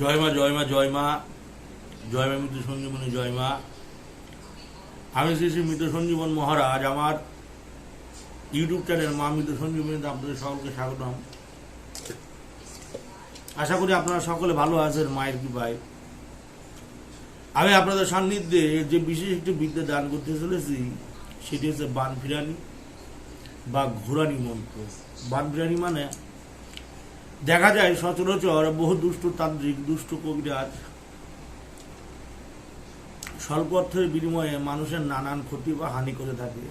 জয় মা জয় মা জয় মা। জয় মা মৃত সঞ্জীবনী, জয় মা। আমি শ্রী শ্রী মৃত সঞ্জীবন মহারাজ। আমার ইউটিউব চ্যানেল মা মৃত সঞ্জীবনীতে আপনাদের সকলকে স্বাগতম। আশা করি আপনারা সকলে ভালো আছেন, মায়ের কৃপায়। আমি আপনাদের সান্নিধ্যে যে বিশেষ একটি বিদ্যা দান করতে চলেছি, সেটি হচ্ছে বান ফিরানি বা ঘোরানি মন্ত্র। বানফিরানি মানে দেখা যায় সচরাচর বহু দুষ্ট তান্ত্রিক, দুষ্ট কবিরাজ স্বল্প অর্থের বিনিময়ে মানুষের নানান ক্ষতি বা হানি করে থাকে।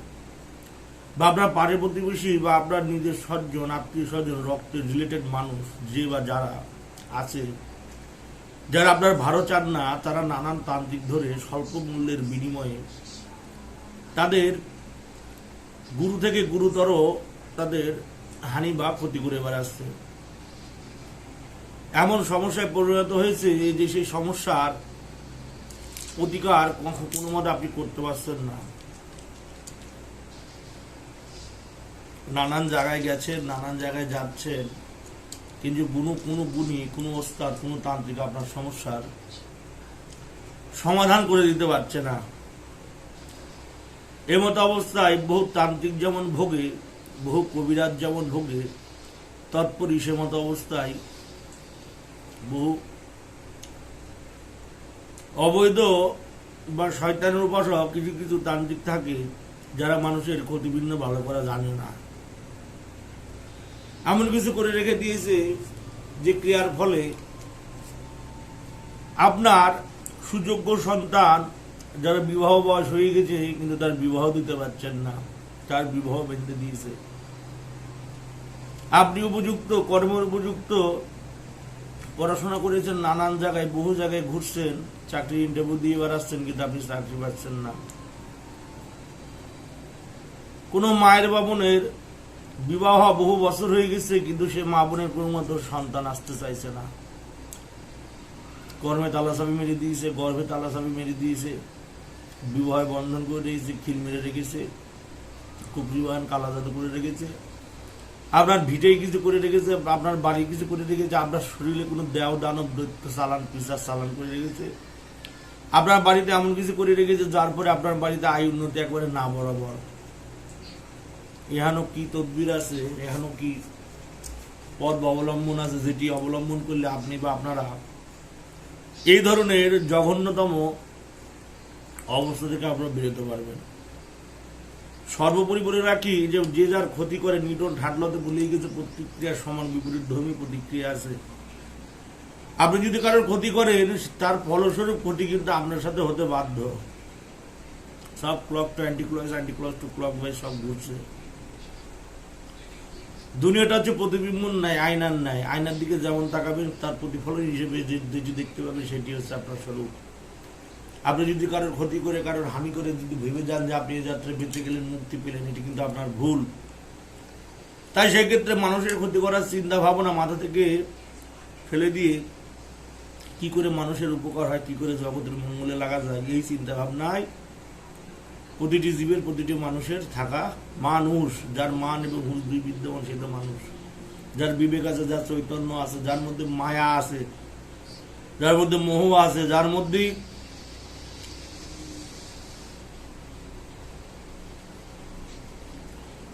বা আপনার পাড়ে প্রতিবেশী বা আপনার নিজের স্বজন, আত্মীয় স্বজন, রক্তের রিলেটেড মানুষ, যে বা যারা আছে, যারা আপনার ভালো চান না, তারা নানান তান্ত্রিক ধরে স্বল্প মূল্যের বিনিময়ে তাদের গুরু থেকে গুরুতর তাদের হানি বা ক্ষতি করে বেড়াচ্ছে। এমন সমস্যায় পরিণত হয়েছে যে সেই সমস্যার কখ- কোনো মতে আপনি করতে পারছেন না। নানান জায়গায় গেছেন, নানান জায়গায় যাচ্ছেন, কিন্তু কোনো কোনো গুণী, কোনো ওস্তাদ, কোনো তান্ত্রিক আপনার সমস্যার সমাধান করে দিতে পারছে না। এমতো অবস্থায় বহু তান্ত্রিক যেমন ভোগে, বহু কবিরাজ যেমন ভোগে, তৎপরই সে মতো অবস্থায় বহু অবৈধ বা শয়তানের উপাসক কিছু কিছু তান্ত্রিক থাকে যারা মানুষের ক্ষতিবিঘ্ন ভালো করা জানে না। এমন কিছু করে রেখে দিয়েছে যে ক্রিয়ার ফলে আপনার সুযোগ্য সন্তান যারা বিবাহ বয়স হয়ে গেছে কিন্তু তার বিবাহ দিতে পারছেন না, তার বিবাহ বেঁধে দিয়েছে। আপনি উপযুক্ত, কর্মের উপযুক্ত পড়াশোনা করেছেন, নানান জায়গায়, বহু জায়গায় ঘুরছেন চাকরি ইন্টারভিউ দিয়ে বেড়াচ্ছেন কিন্তু আপনি চাকরি পাচ্ছেন না। কোনো মায়ের বাবনের বিবাহ বহু বছর হয়ে গেছে, কিন্তু সে মা বোনের কোনো মতো সন্তান আসতে চাইছে না। কর্মে তালাচাবি মেরে দিয়েছে, গর্ভে তালাচাবি মেরে দিয়েছে, বিবাহ বন্ধন করে দিয়েছে খিল মেরে রেখেছে কুকরি বাগান কালা জাদু করে রেখেছে। আপনার ভিটে কিছু করে রেখেছে, আপনার বাড়ি কিছু করে রেখেছে, আপনার শরীরে কোনো দেও দানব, দৈত্য চালান পিসার চালান করে রেখেছে। আপনার বাড়িতে এমন কিছু করে রেখেছে যার পরে আপনার বাড়িতে আয় উন্নতি একবারে না বরাবর এখানেও কি তদবির আছে? এখানেও কি পথ অবলম্বন আছে যেটি অবলম্বন করলে আপনি বা আপনারা এই ধরনের জঘন্যতম অবস্থা থেকে আপনারা বেরোতে পারবেন? সর্বোপরি বলে রাখি যে যে যার ক্ষতি করে নিউটন ঢাটলতে বলেই গেছে, প্রতিক্রিয়ার সমান বিপরীত ধর্মী প্রতিক্রিয়া আছে। আপনি যদি কারোর ক্ষতি করেন, তার ফলস্বরূপ ক্ষতি কিন্তু আপনার সাথে হতে বাধ্য। সব clock to anti clock anti clock to clock by সব ঘুরছে। দুনিয়াটা হচ্ছে প্রতিবিম্বন নাই, আয়নার নাই। আয়নার দিকে যেমন তাকাবেন, তার প্রতিফলন হিসেবে যে দেখতে পাবেন, সেটি হচ্ছে আপনার স্বরূপ। আপনি যদি কারোর ক্ষতি করে, কারোর হানি করে যদি ভেবে যান যে আপনি এই যাত্রায় বেঁচে গেলেন, মুক্তি পেলেন, এটি কিন্তু আপনার ভুল। তাই সেক্ষেত্রে মানুষের ক্ষতি করার চিন্তা ভাবনা মাথা থেকে ফেলে দিয়ে কি করে মানুষের উপকার হয়, কি করে জগতের মঙ্গলে লাগা যায়, এই চিন্তা ভাবনায় প্রতিটি জীবের প্রতিটি মানুষের থাকা মানুষ, যার মান এবং হুল দুই বিদ্যমান, সে তো মানুষ। যার বিবেক আছে, যার চৈতন্য আছে, যার মধ্যে মায়া আছে, যার মধ্যে মোহ আছে, যার মধ্যে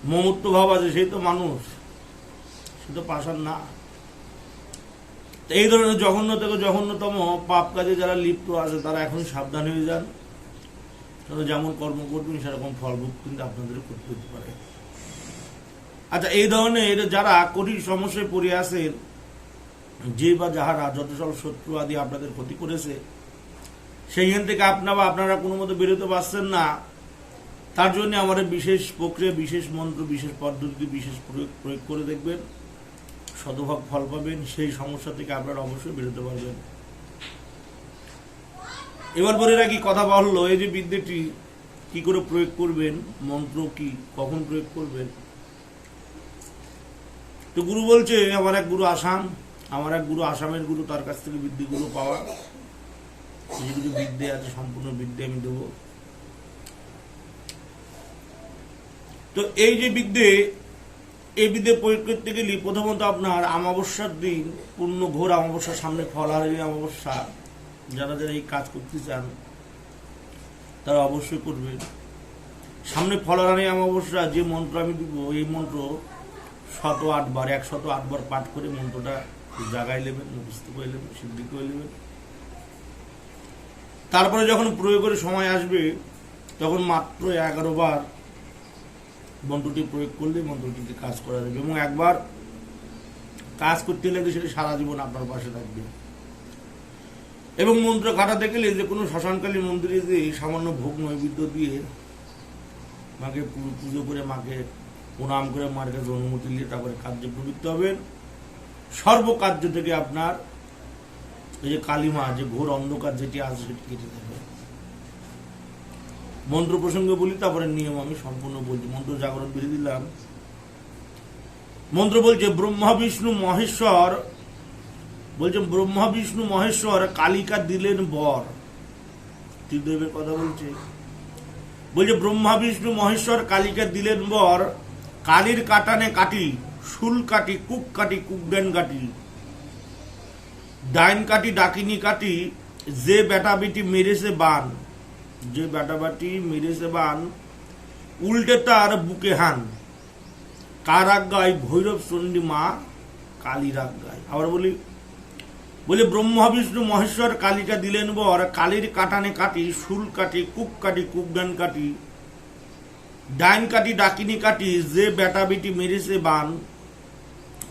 মমত্ব ভাব আছে সেই তো মানুষ। সে তো পাশান না। এই ধরনের জঘন্য থেকে জঘন্যতম পাপ কাজে যারা লিপ্ত আছে, তারা এখন সাবধান হয়ে যান। যেমন কর্ম করবেন, সেরকম ফলভোগ কিন্তু আপনাদের করতে হতে পারে। আচ্ছা এই ধরনের যারা কঠিন সমস্যায় পড়ে আছেন যে বা যাহারা যত সব শত্রু আদি আপনাদের ক্ষতি করেছে, সেইখান থেকে আপনারা আপনারা কোনো মতো বেরোতে পারছেন না। তার জন্য আমাদের বিশেষ প্রক্রিয়া, বিশেষ মন্ত্র, বিশেষ পদ্ধতি, বিশেষ প্রয়োগ প্রয়োগ করে দেখবেন, শতভাগ ফল পাবেন, সেই সমস্যা থেকে আপনারা অবশ্যই বেরোতে পারবেন। এবার বলে রাখি, কথা বলল এই যে বিদ্যাটি কি করে প্রয়োগ করবেন, মন্ত্র কি, কখন প্রয়োগ করবেন? তো গুরু বলছে, আমার এক গুরু আসাম, আমার এক গুরু আসামের গুরু, তার কাছ থেকে বিদ্যাগুলো পাওয়া। কিছু বিদ্যে আছে, সম্পূর্ণ বিদ্যে আমি দেবো। তো এই যে বিদ্যে, এই বিদ্যে প্রয়োগ করতে গেলে প্রথমত আপনার অমাবস্যার দিন, পূর্ণ ঘোর অমাবস্যার সামনে ফলাহারি অমাবস্যা, যারা যারা এই কাজ করতে চান, তারা অবশ্যই করবেন। সামনে ফলাহারি অমাবস্যা যে মন্ত্র আমি দিব, এই মন্ত্র শত আটবার, একশত আটবার পাঠ করে মন্ত্রটা জাগাই নেবেন, মুখস্থ করে নেবেন, সিদ্ধি করে নেবেন। তারপরে যখন প্রয়োগের সময় আসবে, তখন মাত্র এগারো বার মন্ত্রটি প্রয়োগ করলে মন্ত্রটিতে কাজ করা যাবে এবং একবার কাজ করতে লাগলে সেটা সারা জীবন আপনার পাশে থাকবে। এবং মন্ত্র কাটাতে গেলে যে কোনো শ্মশানকালী মন্দিরে যে সামান্য ভোগ নৈবেদ্য দিয়ে মাকে পুজো করে মাকে প্রণাম করে মার কাছে অনুমতি নিয়ে তারপরে কার্যে প্রবৃত্ত হবেন। সর্বকার্য থেকে আপনার এই যে কালিমা যে ঘোর অন্ধকার যেটি আছে সেটি কেটে যাবে। মন্ত্র প্রসঙ্গে বলি, তারপরে নিয়ম আমি সম্পূর্ণ বলছি। মন্ত্র জাগরণ বেঁধে দিলাম। মন্ত্র বলছে, ব্রহ্মা, বিষ্ণু, মহেশ্বর। বলছে, ব্রহ্মা, বিষ্ণু, মহেশ্বর, কালিকা দিলেন বর। ত্রিদেবের কথা বলছে। বলছে, ব্রহ্মা, বিষ্ণু, মহেশ্বর, কালিকা দিলেন বর। কালির কাটানে কাটি, শুল কাটি কুক কাটি, কুকডেন কাটি। ডাইন কাটি, ডাকিনি কাটি, যে বেটা বেটি মেরেছে বান। যে বেটা বাটি মেরেছে বান উল্টে তার বুকে হান। কার আজ্ঞায় ভৈরব চণ্ডী মা কালীর আজ্ঞায় আবার বলি, বলে ব্রহ্মা বিষ্ণু মহেশ্বর কালীটা দিলেন বর, কালির কাটানে কাটি, শুল কাটি কুক কাটি কুকডান কাটি, ডাইন কাটি, ডাকিনি কাটি, যে বেটা বেটি মেরেছে বান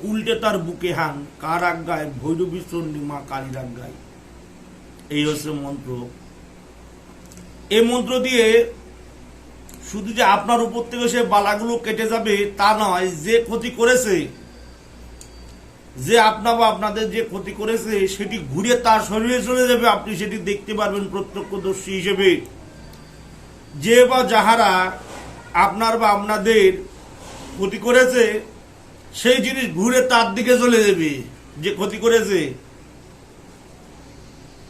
উল্টে তার বুকে হান। কার আজ্ঞায় ভৈরবী চণ্ডী মা কালীর আজ্ঞায় এই হচ্ছে মন্ত্র। এই মন্ত্র দিয়ে শুধু যে আপনার উপর থেকে সে বালাগুলো কেটে যাবে তা নয়, যে ক্ষতি করেছে, যে আপনা বা আপনাদের যে ক্ষতি করেছে, সেটি ঘুরে তার শরীরে চলে যাবে। আপনি সেটি দেখতে পারবেন প্রত্যক্ষদর্শী হিসেবে। যে বা যাহারা আপনার বা আপনাদের ক্ষতি করেছে, সেই জিনিস ঘুরে তার দিকে চলে যাবে, যে ক্ষতি করেছে।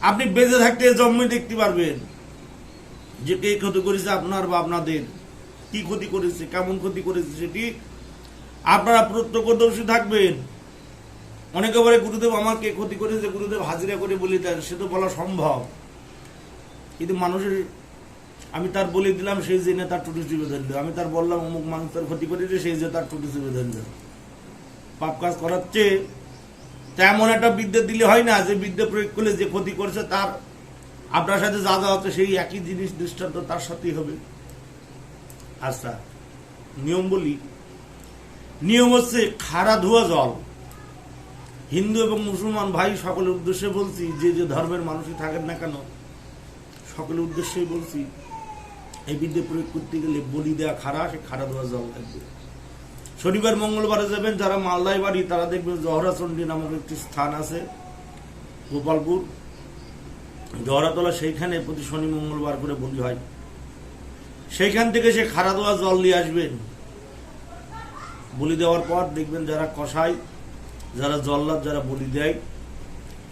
আপনি বেঁচে থাকতে জন্মে দেখতে পারবেন। যে কে ক্ষতি করেছে আপনার বা আপনাদের? কি ক্ষতি করেছে? কেমন ক্ষতি করেছে সেটি আপনারা প্রত্যক্ষদর্শী থাকবেন। অনেকে বলে, গুরুদেব আমার কে ক্ষতি করেছে, গুরুদেব হাজিরা করে বলি দেন সে তো বলা সম্ভব। কিন্তু মানুষের, আমি তার বলে দিলাম, সেই জেনে তার টুটু চিপে ধরলো আমি তার বললাম, অমুক মানুষ তার ক্ষতি করেছে, সেই যে তার টুটু চিপে ধরলো পাপ কাজ করাচ্ছে। তেমন একটা বিদ্যে দিলে হয় না, যে বিদ্যে প্রয়োগ করলে যে ক্ষতি করছে তার আপনার সাথে যা যা হচ্ছে সেই একই জিনিস দৃষ্টান্ত তার সাথেই হবে। আচ্ছা নিয়ম বলি। নিয়ম হচ্ছে খাড়া ধোয়া জল। হিন্দু এবং মুসলমান ভাই সকলের উদ্দেশ্যে বলছি, যে যে ধর্মের মানুষই থাকেন না কেন, সকলের উদ্দেশ্যেই বলছি, এই বিদ্যে প্রয়োগ করতে গেলে বলি দেওয়া খাড়া, সে খাড়া ধোয়া জল লাগবে। শনিবার, মঙ্গলবারে যাবেন যারা মালদায় বাড়ি, তারা দেখবেন জহরাচন্ডী নামক একটি স্থান আছে, গোপালপুর। জহরাতলা সেইখানে প্রতি শনি, মঙ্গলবার করে বলি হয়। সেইখান থেকে সে খারা দেওয়া জল নিয়ে আসবেন। বলি দেওয়ার পর দেখবেন যারা কষায় যারা জল্লাদ, যারা বলি দেয়,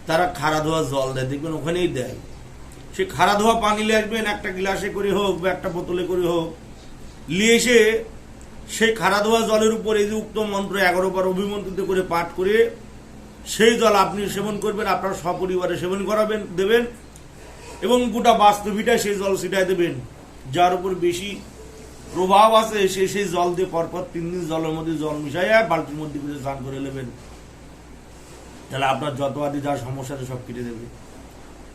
তারা খাড়া ধোয়া জল দেয়। দেখবেন ওখানেই দেয়। সে খাড়া ধোয়া পানি নিয়ে আসবেন, একটা গ্লাসে করে হোক বা একটা বোতলে করে হোক। নিয়ে এসে সেই খাড়া ধোয়া জলের উপর এই যে উক্ত মন্ত্র এগারো বার অভিমন্ত্রিত করে পাঠ করে, সেই জল আপনি সেবন করবেন, আপনার সপরিবারে সেবন করাবেন, দেবেন। এবং গোটা বাস্তবিটায় সেই জল ছিটায় দেবেন। যার উপর বেশি প্রভাব আছে, সে সেই জল দিয়ে পরপর তিন দিন জলের মধ্যে জল মিশাইয়া বালতির মধ্যে করে স্নান করে নেবেন। তাহলে আপনার যত আদি যা সমস্যা সব কেটে দেবে।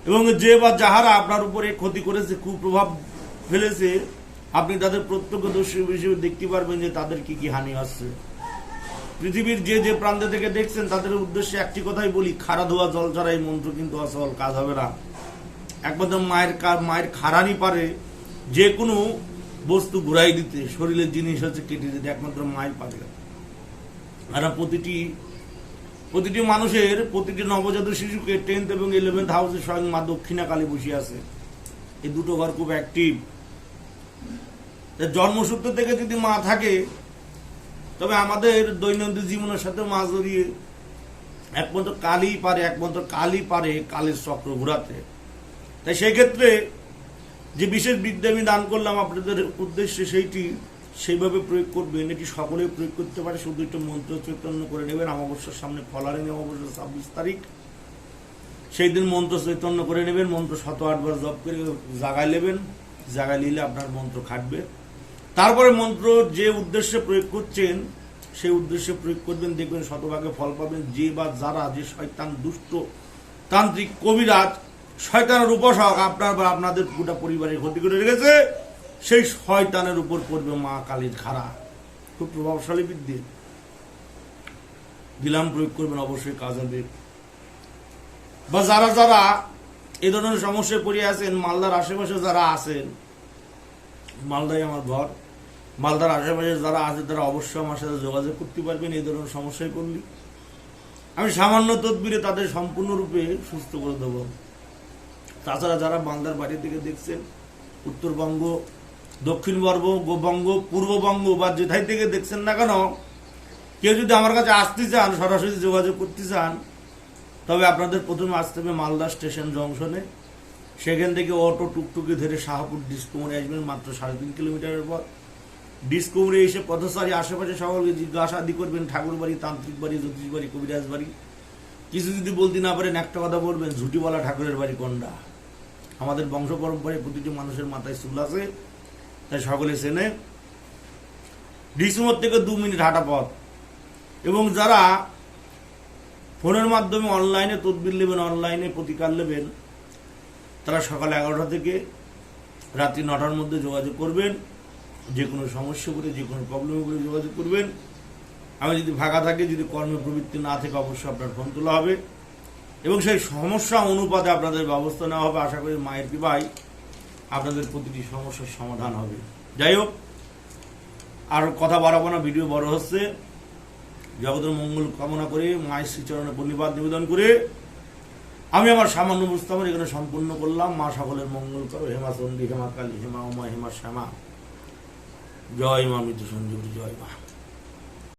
এবং যে বা যাহারা আপনার উপরে ক্ষতি করেছে, কুপ্রভাব ফেলেছে, আপনি তাদের প্রত্যক্ষদর্শী হিসেবে দেখতে পারবেন যে তাদের কি কি হানি আসছে পৃথিবীর যে যে প্রান্ত থেকে দেখছেন, তাদের উদ্দেশ্যে একটি কথাই বলি খারা ধোয়া, জল ছাড়া এই মন্ত্র কিন্তু আসল কাজ হবে না। একমাত্র মায়ের মায়ের খারানি পারে, যে কোনো বস্তু ঘুরাই দিতে, শরীরের জিনিস হচ্ছে কেটে দিতে একমাত্র মায়ের পারে। আর প্রতিটি প্রতিটি মানুষের, প্রতিটি নবজাত শিশুকে টেন্থ এবং ইলেভেন্থ হাউসে স্বয়ং মা দক্ষিণা কালী বসে আছে। এই দুটো ঘর খুব অ্যাক্টিভ জন্মসূত্র থেকে যদি মা থাকে, তবে আমাদের দৈনন্দিন জীবনের সাথে মা জড়িয়ে একমাত্র কালই পারে, একমাত্র কালই পারে কালের চক্র ঘোরাতে। তাই সেক্ষেত্রে যে বিশেষ বিদ্যা আমি দান করলাম আপনাদের উদ্দেশ্যে সেইটি সেইভাবে প্রয়োগ করবেন, এটি সকলেই প্রয়োগ করতে পারে। শুধু একটু মন্ত্র চৈতন্য করে নেবেন, অমাবস্যার সামনে ফলারিং অমাবস্যা ছাব্বিশ তারিখ। সেই দিন মন্ত্র চৈতন্য করে নেবেন, মন্ত্র শত আটবার জপ করে জাগায় নেবেন, জাগায় নিলে আপনার মন্ত্র খাটবে। তারপরে মন্ত্র যে উদ্দেশ্যে প্রয়োগ করছেন, সেই উদ্দেশ্যে প্রয়োগ করবেন, দেখবেন শতভাগে ফল পাবেন। যে বা যারা, যে শয়তান, দুষ্ট, তান্ত্রিক কবিরাজ শয়তানের উপাসক আপনার বা আপনাদের গোটা পরিবারের ক্ষতি করে রেখেছে, সেই শয়তানের উপর পড়বে মা কালীর খাড়া খুব প্রভাবশালী বিদ্যে দিলাম প্রয়োগ করবেন অবশ্যই কাজ হবে বা যারা যারা এ ধরনের সমস্যায় পড়ে আছেন, মালদার আশেপাশে যারা আছেন মালদায় আমার ঘর, মালদার আশেপাশে যারা আছে, তারা অবশ্যই আমার সাথে যোগাযোগ করতে পারবেন এই ধরনের সমস্যায় পড়লে। আমি সামান্য তদবিরে তাদের সম্পূর্ণরূপে সুস্থ করে দেবো। তাছাড়া যারা মালদার বাড়ি থেকে দেখছেন, উত্তরবঙ্গ দক্ষিণবঙ্গ বঙ্গ পূর্ববঙ্গ বা যেথাই থেকে দেখছেন না কেন, কেউ যদি আমার কাছে আসতে চান, সরাসরি যোগাযোগ করতে চান, তবে আপনাদের প্রথমে আসতে হবে মালদা স্টেশন জংশনে। সেখান থেকে অটো, টুকটুকি ধরে শাহপুর ডিসকোমরে আসবেন, মাত্র সাড়ে তিন কিলোমিটারের পর ডিসকোমরে এসে পথচারী, আশেপাশে সকলকে জিজ্ঞাসা আদি করবেন ঠাকুর বাড়ি তান্ত্রিক বাড়ি জ্যোতিষ বাড়ি কবিরাজ বাড়ি। কিছু যদি বলতে না পারেন, একটা কথা বলবেন, ঝুটিওয়ালা ঠাকুরের বাড়ি কোনটা? আমাদের বংশ পরম্পরায় প্রতিটি মানুষের মাথায় চুল আছে, তাই সকলে চেনে। ডিসমোর থেকে দু মিনিট হাঁটা পথ। এবং যারা ফোনের মাধ্যমে অনলাইনে তদবির নেবেন, অনলাইনে প্রতিকার নেবেন, তারা সকাল এগারোটা থেকে রাত্রি নটার মধ্যে যোগাযোগ করবেন। যে কোনো সমস্যা করে যে কোনো প্রবলেম করে যোগাযোগ করবেন। আমি যদি ফাঁকা থাকি, যদি কর্মে প্রবৃত্তি না থেকে, অবশ্যই আপনার ফোন তোলা হবে। এবং সেই সমস্যা অনুপাতে আপনাদের ব্যবস্থা নেওয়া হবে, আশা করি মায়ের কৃপায় আপনাদের প্রতিটি সমস্যার সমাধান হবে। যাই হোক, আর কথা বাড়াবো না, ভিডিও বড় হচ্ছে। জগতের মঙ্গল কামনা করে মায়ের শ্রীচরণে পূর্ণিপাত নিবেদন করে আমি আমার সামান্য বুঝতাম এখানে সম্পূর্ণ করলাম। মা সকলের মঙ্গল করো। হেমা চণ্ডী হেমা কালী, হেমা উমা, হেমা শ্যামা। জয় মা, মৃত্যু সঞ্জীবী জয় মা।